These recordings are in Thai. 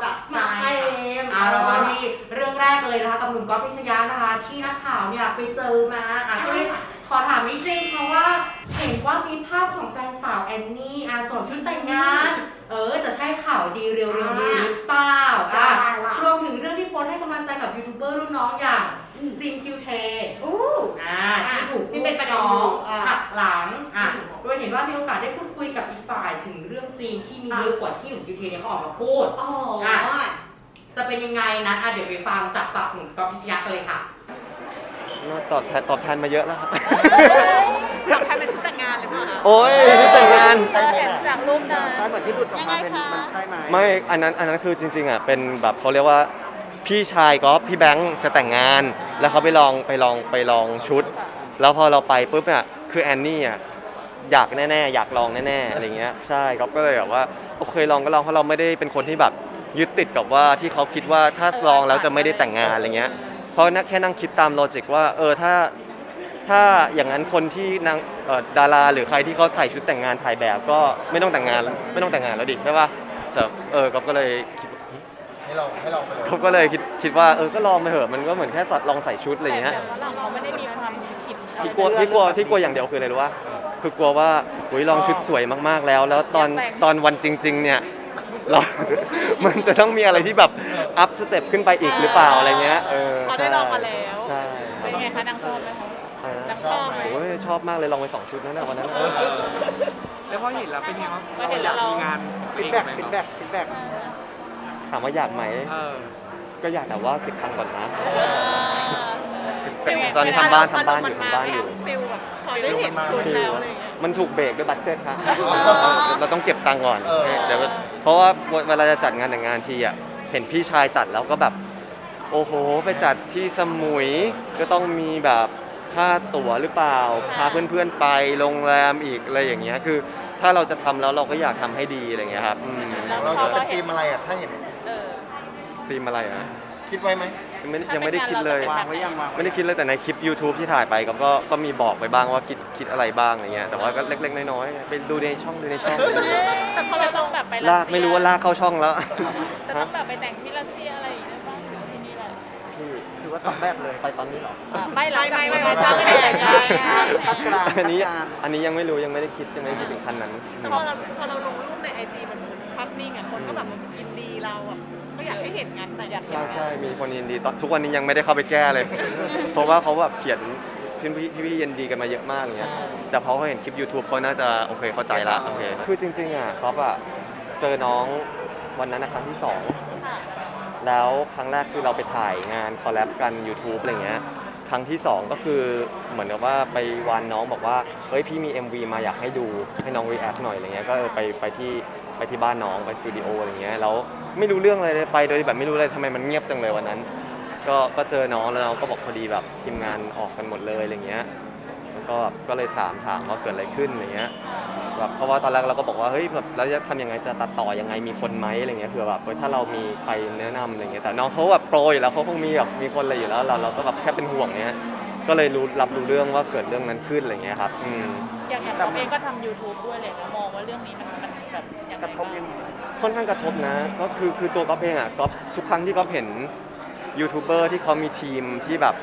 แบบเต็มๆเลยแบบมาเต็มอะเรามาที่เรื่องแรกเลยนะคะกับหนุ่มก๊อฟพิชยานะคะ ที่นักข่าวเนี่ยไปเจอมาอะก็เลยขอถามนิดนึงเพราะว่าเห็นว่ามีภาพของแฟนสาวแอนนี่อะสวมชุดแต่งงาน เออจะใช่ข่าวดีเร็วๆนี้หรือเปล่าอะได้ละรวมถึงเรื่องที่โพสต์ให้กำลังใจกับยูทูบเบอร์รุ่นน้องอย่างซินคิ ริงที่มีเยอะกว่าที่หนุ่มคิวเทเนี่ยเขาออกมาพูด อ๋ออะ จะเป็นยังไงนั้นอะเดี๋ยวไปฟังจากปากหนุ่มก๊อฟพิชยากันเลยค่ะตอบแทนตอบแทนมาเยอะแล้วครับ ทำให้เป็นชุดแต่งงานหรือเปล่าคะโอ้ยนี่แต่งงาน ใช่เห็นจากรูปนะ ใช่เหมือนที่หลุดออกมาเป็นยังไงคะ มันใช่ไหมไม่ อันนั้น อันนั้นคือจริงๆอะ เป็นแบบเขาเรียกว่าพี่ชายก็พี่แบงค์จะแต่งงาน แล้วเขาไปลองไปลองไปลองชุด แล้วพอเราไปปุ๊บเนี่ยคือแอนนี่อะอยากแน่ๆ อยากลองแน่ๆ อะไรเงี้ย ใช่ก็ก็เลยแบบว่าโอ เคลองก็ลองเพราะเราไม่ได้เป็นคนที่แบบยึดติดกับว่าที่เขาคิดว่าถ้าลองแล้วจะไม่ได้แต่งงานอะไรเงี้ย เพราะนักแค่นั่งคิดตามโลจิกว่าเออถ้าถ้าอย่างนั้นคนที่นางเอ่อดาราหรือใครที่เขาใส่ชุดแต่งงานถ่ายแบบก็ไม่ต้องแต่งงานไม่ต้องแต่งงานแล้วดิใช่ป่ะแต่เออก็ก็เลยคิดให้ลองให้ลองไปเลยเขาก็เลยคิดคิดว่าเออก็ลองไปเถอะมันก็เหมือนแค่ลองใส่ชุดอะไรอย่างเงี้ยแต่ว่าเราไม่ได้มีความคิดอะไรที่กลัวที่กลัวที่กลัวอย่างเดียวคืออะไรรู้ป่ะ คือกลัวว่าอุ้ยลองชุดสวยมากๆแล้ว แล้วตอนตอนวันจริง ๆ เนี่ยเรา มันจะต้องมีอะไรที่แบบอัพสเต็ปขึ้นไปอีกหรือเปล่าอะไรเงี้ยเออเขาได้ลองมาแล้วใช่เป็นไงคะนางชอบไหมคะใช่นางชอบไหมโอ้ยชอบมากเลยลองไปสองชุดนั่นนะวันนั้นน่ะแล้วพอเห็นแล้วเป็นไงบ้างพอเห็นแล้วเรามีงานฟีดแบ็กฟีดแบ็กฟีดแบ็กถามว่าอยากไหมเออก็อยากแต่ว่าเก็บตังค์ก่อนนะ เออตอนนี้ทำบ้านทำบ้านอยู่ทำบ้านอยู่ ฟิลแบบพอได้เห็นชุดแล้วอะไรอย่างเงี้ย มันถูกเบรกด้วยบัตเจ็ตครับอ๋อเราต้องเก็บตังค์ก่อนเออ เดี๋ยวเพราะว่าเวลาจะจัดงานแต่งงานทีอะเห็นพี่ชายจัดแล้วก็แบบ โอ้โห ไปจัดที่สมุยก็ต้องมีแบบค่าตั๋วหรือเปล่า พาเพื่อนๆไปโรงแรมอีกอะไรอย่างเงี้ยคือ ถ้าเราจะทำแล้วเราก็อยากทำให้ดีอะไรอย่างเงี้ยครับอืมเราจะเป็นทีมอะไรอะถ้าเห็นเออ ธีมอะไรอะ คิดไว้ไหม ยังไม่ยังไม่ได้คิดเลย วางไว้ยังวางไม่ได้คิดเลยแต่ในคลิป YouTube ที่ถ่ายไปก็ก็ก็มีบอกไปบ้างว่าคิดคิดอะไรบ้างอะไรเงี้ยแต่ว่าก็เล็ก ๆ น้อยๆไปดูในช่องดูในช่อง แต่พอเราต้องแบบไปลากไม่รู้ว่าลากเข้าช่องแล้วจะต้องแบบไปแต่งที่รัสเซียอะไรอย่างเงี้ยบ้างหรือที่นี่แหละพี่คือว่าตอนแรกเลยไปตอนนี้เหรอไม่ไม่ไม่ไม่ไม่จ้างไม่ได้แต่งงานพักกลางอันนี้พักกลางอันนี้ยังไม่รู้ยังไม่ได้คิดยังไม่ได้คิดถึงขั้นนั้น แต่พอเราพอเราลงรูปในไอจีมันภาพนิ่งอะคนก็แบบยินดีเราอะ ก็อยากให้เห็นงานแต่อยากเห็นใช่งานใช่มีคนยินดีตอนทุกวันนี้ยังไม่ได้เข้าไปแก้เลย เพราะว่าเขาแบบเขียนพี่พี่พี่ยินดีกันมาเยอะมากอย่างเงี้ยแต่พอเขาเห็นคลิป YouTube เขาน่าจะโอเคเข้าใจละโอเคคือจริง ๆอะก๊อฟอะเจอน้องวันนั้นนะครั้งที่สองค่ะแล้วครั้งแรกคือเราไปถ่ายงานคอลแลบกัน YouTube อะไรเงี้ยครั้งที่สองก็คือเหมือนกับว่าไปวานน้องบอกว่าเฮ้ยพี่มี MV มาอยากให้ดูให้น้อง react หน่อยอะไรเงี้ยก็เออไปไปที่ ไปที่บ้านน้องไปสตูดิโออะไรเงี้ยแล้วไม่รู้เรื่องอะไรเลยไปโดยแบบไม่รู้เลยทำไมมันเงียบจังเลยวันนั้น ก็ก็เจอน้องแล้วน้องก็บอกพอดีแบบทีมงานออกกันหมดเลยอะไรเงี้ยแล้วก็แบบก็เลยถามถามว่าเกิดอะไรขึ้นอะไรเงี้ยแบบเพราะว่าตอนแรกเราก็บอกว่าเฮ้ยแบบเราจะทำยังไงจะตัดต่อยังไงมีคนไหมอะไรเงี้ยเผื่อแบบเฮ้ยถ้าเรามีใครแนะนำอะไรเงี้ยแต่น้องเขาแบบโปรอยู่แล้วเขาคงมีแบบมีคนอะไรอยู่แล้วเราเราก็แบบแค่เป็นห่วงเนี้ย ก็เลยรู้รับรู้เรื่องว่าเกิดเรื่องนั้นขึ้นอะไรเงี้ยครับอืม อย่างอย่างเราเองก็ทำ YouTube ด้วยเลยนะมองว่าเรื่องนี้มันมันแบบยังไงกระทบยังไงค่อนข้างกระทบนะ ก็คือคือตัวก๊อฟเองอะก๊อฟทุกครั้งที่ก๊อฟเห็นยูทูบเบอร์ที่เขามีทีมที่แบบ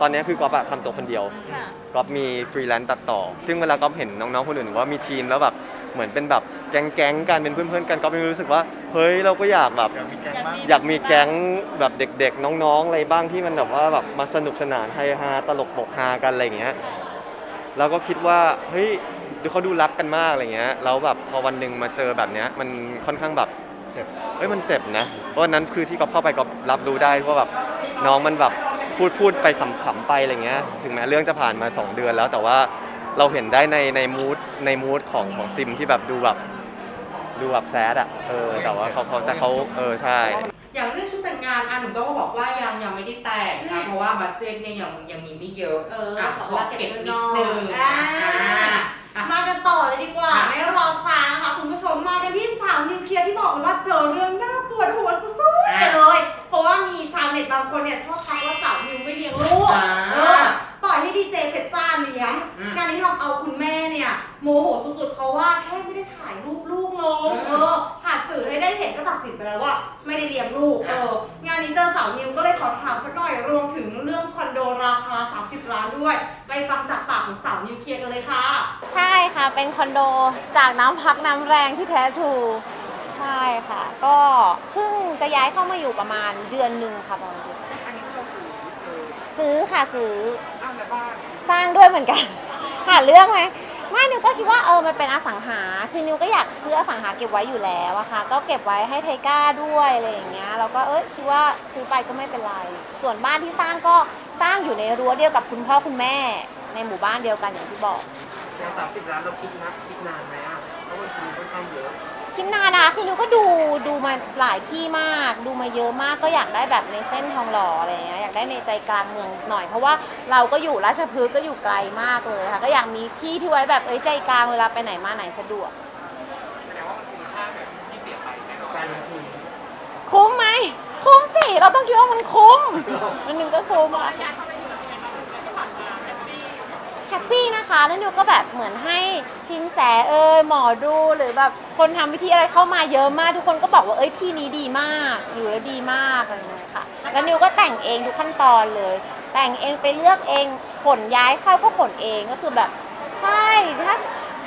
ตอนนี้คือก๊อฟอะทำตัวคนเดียว ค่ะก๊อฟมีฟรีแลนซ์ตัดต่อ ซึ่งเวลาก๊อฟเห็นน้องๆ คนอื่นว่ามีทีมแล้วแบบเหมือนเป็นแบบแก๊งๆกันเป็นเพื่อนๆ กันก๊อฟมีรู้สึกว่า เฮ้ยเราก็อยากแบบ อยากมีแกงบ้างอยากมีแก๊งแบบเด็กๆ น้องๆ อะไรบ้างที่มันแบบว่าแบบมาสนุกสนานไฮฮาตลกปกฮากันอะไรอย่างเงี้ยเราก็คิดว่าเฮ้ยดูเขาดูรักกันมากอะไรเงี้ยแล้วแบบพอวันหนึ่งมาเจอแบบเนี้ยมันค่อนข้างแบบเจ็บเอ้ยมันเจ็บนะเพราะฉะนั้นคือที่ก๊อฟเข้าไปก็รับรู้ได้ว่าแบบน้องมันแบบ พูดพูดไปขำๆไปอะไรเงี้ยถึงแม้เรื่องจะผ่านมา 2 เดือนแล้วแต่ว่าเราเห็นได้ในในมูดในมูดของของซิมที่แบบดูแบบดูแบบแซดอะเออแต่ว่าเขาเขาแต่เขาเออใช่ อย่างเรื่องชุดแต่งงานอะหนุ่มก็บอกว่ายังยังไม่ได้แต่งนะเพราะว่าบัตเจ็ตเนี่ยยังยังมีไม่เยอะเอออะขอขอเก็เก็บบเงินนิหน่ดอยนึงอ่าอะมากันต่อเลยดีกว่าค่ะไม่รอช้านะคะคุณผู้ชมมากันที่สาวนิวเคลียร์ที่บอกเลยว่าเจอเรื่องน่าปวดหัวสุดๆไปเลยเพราะ ว่ามีชาวเน็ตบางคนเนี่ยชอบทักว่าสาวนิวไม่เลี้ยงลูกอ่าเออปล่อยให้ดีเจเพชรจ้าเลี้ยงอืมงานนี้ทำเอาคุณแม่เนี่ยโมโหโหสุดๆเพราะว่าแค่ไม่ได้ถ่ายรูปลูกลงอืม เออถ่ายสื่อให้ได้เห็นก็ตัดสินไปแล้วว่าไม่ได้เลี้ยงลูกเอองานนี้เจอสาวนิวก็เลยขอถามสักหน่อยรวมถึงเรื่องคอนโดราคา 30 ล้านด้วย ไปฟังจากปากของสาวนิวเคลียร์กันเลยค่ะ ใช่ค่ะ เป็นคอนโดจากน้ำพักน้ำแรงที่แท้ทรู ใช่ค่ะ ก็เพิ่ง จะย้ายเข้ามาอยู่ประมาณเดือนหนึ่งค่ะประมาณเดือนอันนี้เราซื้อซื้อค่ะซื้อ อ้าวในบ้านสร้างด้วยเหมือนกัน หาเรื่องไหมไม่นิวก็คิดว่าเออมันเป็นอสังหา คือนิวก็อยากซื้ออสังหาเก็บไว้อยู่แล้วอะค่ะ ก็เก็บไว้ให้ไทก้าด้วยอะไรอย่างเงี้ยแล้วก็เอ้ยคิดว่าซื้อไปก็ไม่เป็นไร ส่วนบ้านที่สร้างก็สร้างอยู่ในรั้วเดียวกับคุณพ่อคุณแม่ ในหมู่บ้านเดียวกันอย่างที่บอกอย่างสามสิบล้านเราคิดนะคิดนานไหมอะเพราะมันคือค่อนข้างเยอะ คิดนานนะคือนิวก็ดูดูมาหลายที่มาก ดูมาเยอะมากก็อยากได้แบบในเส้นทองหล่ออะไรอย่างเงี้ยอยากได้ในใจกลางเมืองหน่อยเพราะว่าเราก็อยู่ราชพฤกษ์ก็อยู่ไกลมากเลยค่ะ ก็อยากมีที่ที่ไว้แบบเอ้ยใจกลางเวลาไปไหนมาไหนสะดวกการลงทุนคุ้มไหมคุ้มสิเราต้องคิดว่ามันคุ้มมันหนึ่งก็คุ้มอะแฮปปี้นะคะแล้วนิวก็แบบเหมือนให้ชินแสเอยหมอดูหรือแบบคนทำวิธีอะไรเข้ามาเยอะมาก ทุกคนก็บอกว่าเอ้ยที่นี้ดีมากอยู่แล้วดีมากอะไรอย่างเงี้ยค่ะ แล้วนิวก็แต่งเองทุกขั้นตอนเลย แต่งเองไปเลือกเองขนย้ายเข้าก็ขนเองก็คือแบบ ใช่ถ้า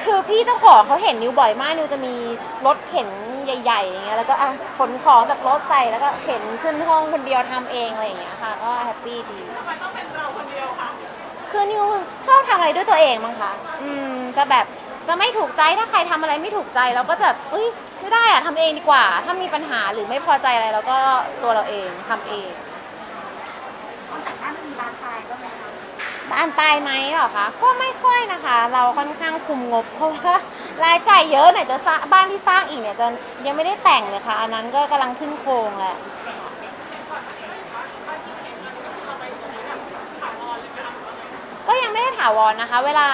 คือพี่เจ้าของเขาเห็นนิวบ่อยมากนิวจะมีรถเข็นใหญ่ๆอย่างเงี้ยแล้วก็อะขนของจากรถใส่แล้วก็เข็นขึ้นห้องคนเดียวทำเองอะไรอย่างเงี้ยค่ะ ก็แฮปปี้ดี ทำไมต้องเป็นเราคนเดียวคะ คือนิวชอบทำอะไรด้วยตัวเองมั้งคะอืมจะแบบจะไม่ถูกใจถ้าใครทำอะไรไม่ถูกใจเราก็จะเอ้ยไม่ได้อะทำเองดีกว่า ถ้ามีปัญหาหรือไม่พอใจอะไรเราก็ตัวเราเองทำเองบานปลายไหมเหรอคะก็ไม่ค่อยนะคะ เราค่อนข้างคุมงบเพราะว่ารายจ่ายเยอะไหนจะสร้างบ้านที่สร้างอีกเนี่ยจะยังไม่ได้แต่งเลยค่ะ อันนั้นก็กำลังขึ้นโครงแหละ ยังไม่ได้ถาวรนะคะ เวลา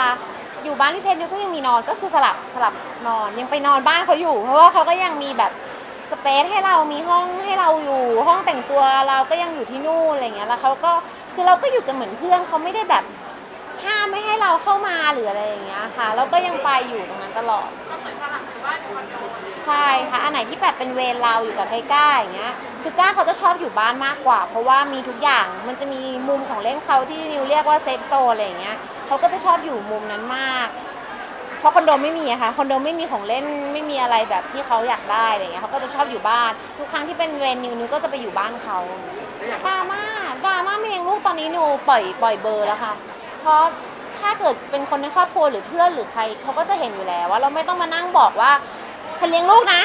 อยู่บ้านพี่เพชรนิวก็ยังมีนอนก็คือสลับสลับนอนยังไปนอนบ้านเขาอยู่ เพราะว่าเขาก็ยังมีแบบสเปซให้เรามีห้องให้เราอยู่ ห้องแต่งตัวเราก็ยังอยู่ที่นู่นอะไรเงี้ยแล้วเขาก็คือเราก็อยู่กันเหมือนเพื่อนเขาไม่ได้แบบห้ามไม่ให้เราเข้ามาหรืออะไรอย่างเงี้ยค่ะเราก็ยังไปอยู่ตรงนั้นตลอดก็เหมือนสลับบ้านคอนโดใช่ค่ะอันไหนที่แบบเป็นเวรเราอยู่กับไทก้าอย่างเงี้ย คือก้าเขาจะชอบอยู่บ้านมากกว่า เพราะว่ามีทุกอย่างมันจะมีมุมของเล่นเขาที่นิวเรียกว่าเซฟโซนอะไรอย่างเงี้ยเขาก็จะชอบอยู่มุมนั้นมาก เพราะคอนโดไม่มีอะค่ะคอนโดไม่มีของเล่นไม่มีอะไรแบบที่เขาอยากได้อะไรเงี้ยเขาก็จะชอบอยู่บ้าน ทุกครั้งที่เป็นเวรนิวนิวก็จะไปอยู่บ้านเขาดราม่าดราม่าไม่เลี้ยงลูกตอนนี้นิวปล่อยปล่อยเบอร์แล้วค่ะเพราะถ้าเกิดเป็นคนในครอบครัวหรือเพื่อนหรือใครเขาก็จะเห็นอยู่แล้วว่าเราไม่ต้องมานั่งบอกว่าฉันเลี้ยงลูกนะ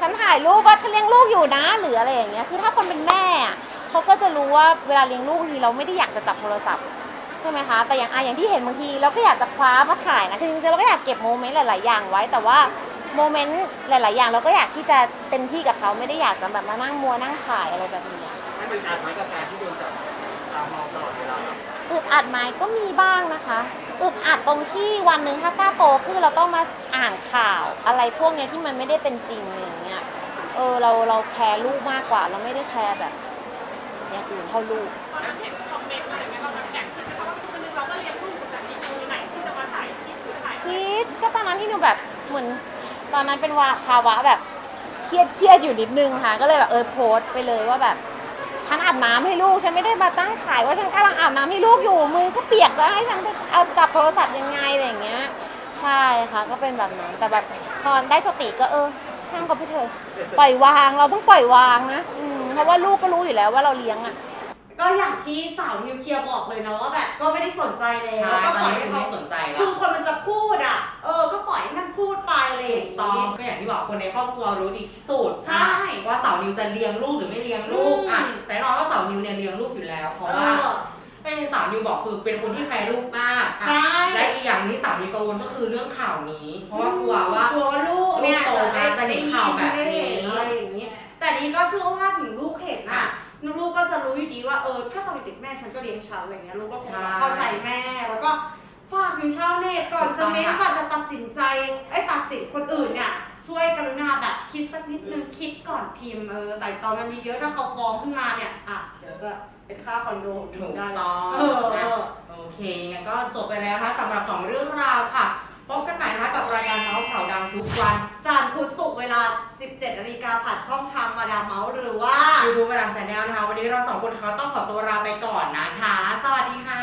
ฉันถ่ายรูปว่าฉันเลี้ยงลูกอยู่นะหรืออะไรอย่างเงี้ยคือถ้าคนเป็นแม่อะเขาก็จะรู้ว่าเวลาเลี้ยงลูกบางทีเราไม่ได้อยากจะจับโทรศัพท์ใช่ไหมคะแต่อย่างอะอย่างที่เห็นบางทีเราก็อยากจะคว้ามาถ่ายนะคือจริงๆเราก็อยากเก็บโมเมนต์หลาย ๆ อย่างไว้ แต่ว่าโมเมนต์หลาย ๆ อย่างเราก็อยากที่จะเต็มที่กับเขาไม่ได้อยากจะแบบมานั่งมัวนั่งถ่ายอะไรแบบนี้ให้มันอาจไหมกับการที่โดนจับตามองตลอดเวลา อึดอัดไหมก็มีบ้างนะคะ อึดอัดตรงที่วันหนึ่งถ้ากล้าโตขึ้นเราต้องมาอ่านข่าว อะไรพวกเนี้ยที่มันไม่ได้เป็นจริงอะไรอย่างเงี้ยเออเราเราแคร์ลูกมากกว่า เราไม่ได้แคร์แบบอย่างอื่นเท่าลูกตอนนั้นเห็นคอมเมนต์อะไรเงี้ยเราแบบแอบคิดไหมคะว่าคือวันหนึงเราก็เลี้ยงลูกแต่มีมือไหนที่จะมาถ่ายคลิปหรือถ่ายคิดก็ตอนนั้นที่หนูแบบเหมือนตอนนั้นเป็นวาภาวะแบบเครียดเครียดอยู่นิดนึงค่ะ ก็เลยแบบเออโพสต์ไปเลยว่าแบบ ฉันอาบน้ำให้ลูก ฉันไม่ได้มาตั้งขายว่าฉันกำลังอาบน้ำให้ลูกอยู่ มือก็เปียกจะให้ฉันไปเอาจับโทรศัพท์ยังไงอะไรอย่างเงี้ย ใช่ค่ะ ก็เป็นแบบนั้น แต่แบบพอได้สติก็เออ ช่างกับพี่เธอะปล่อยวาง เราต้องปล่อยวางนะ อืมเพราะว่าลูกก็รู้อยู่แล้วว่าเราเลี้ยงอะ ก็อย่างที่สาวนิวเคลียร์บอกเลยนะว่าแบบก็ไม่ได้สนใจแล้วใช่ก็ตอนปล่อยนี้ให้คุณเขาไม่สนใจแล้คืวอคนมันจะพูดอะ เออ ก็ปล่อยให้มันพูดไปอะไรอย่างถูกต้องนี้ก็อย่างที่บอกคนในครอบครัวรู้ดีที่สุดใช่อะว่าสาวนิวจะเลี้ยงลูกหรือไม่เลี้ยงลูกอืม อะแต่แน่นอนว่าสาวนิวเนี่ยเลี้ยงลูกอยู่แล้วเพราะเอว่าอเป็นสาวนิวบอกคือเป็นคนที่แคร์ลูกมากอะใช่ และอีกอย่างที่สาวนิวกังวลก็คือเรื่องข่าวนี้ เพราะว่ากลัวว่า กลัวลูกเนี่ยลูกโตมาจะเห็นข่าวแบบนี้อะไรอย่างนี้ แต่นี้ก็เชื่อว่าถึงลูกเห็นน่ะ ลูกก็จะรู้อยู่ดีว่าเออถ้าตอนเด็กๆแม่ฉันก็เลี้ยงฉันอะไรเงี้ยลูกก็คงใช่เข้าใจแม่แล้วก็ฝากถึงชาวเน็ตก่อนจะเม้นถูกต้องก่ค่ะอนจะตัดสินใจไอ้ยตัดสินคนอื่นเนี่ยช่วยกรุณาแบบคิดสักนิดนึงคิดก่อนพิมพ์เออแต่ตอนมันเยอะๆถ้าเขาฟ้องขึ้นมาเนี่ยอะเดี๋ยวจะเป็นค่าคอนโดถูกได้ต้องเออเอนะอ โอเคงั้นก็จบไปแล้วนะคะสำหรับของเรื่องราวค่ะ พบกันใหม่นะคะกับรายการเมาส์ข่าวดังทุกวัน จันทร์พุธศุกร์เวลา 17นาฬิกาผ่านช่องทางมาดามเมาส์หรือว่า ยูทูบมาดามชาแนลนะคะ วันนี้เราสองคนเขาต้องขอตัวลาไปก่อนนะคะ สวัสดีค่ะ